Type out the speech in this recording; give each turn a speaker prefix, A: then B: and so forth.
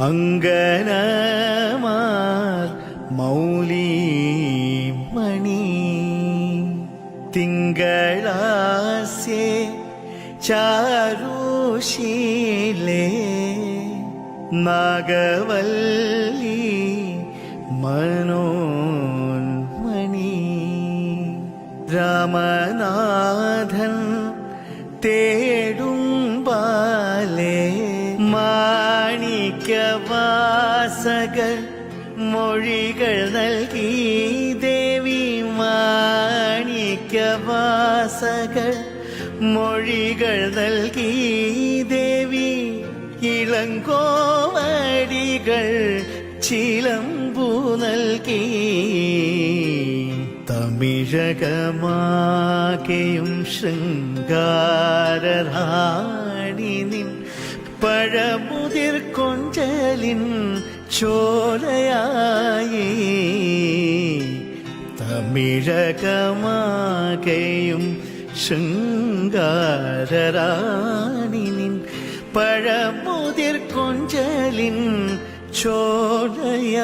A: അങ്കനമാർ മൗലി മണി തിങ്കളാസ്യേ ചാരുശീലേ. നാഗവല്ലി മനോന്മണി. രാമനാഥൻ തേടും മാണിക്യവാസകൾ മൊഴികൾ നൽകി. ദേവി മാണിക്യവാസകൾ മൊഴികൾ നൽകി. ദേവി ഇളങ്കോവടികൾ ചിലമ്പു നൽകി. തമിഴകമാകെയും ശൃംഗാരാണി നിൻ പഴമുതിർ കൊഞ്ചലിൻ ചോലയായി. തമിഴകമാകെയും ശൃംഗാരറാണി നിൻ പഴമുതിർ കൊഞ്ചലിൻ ചോലയായി.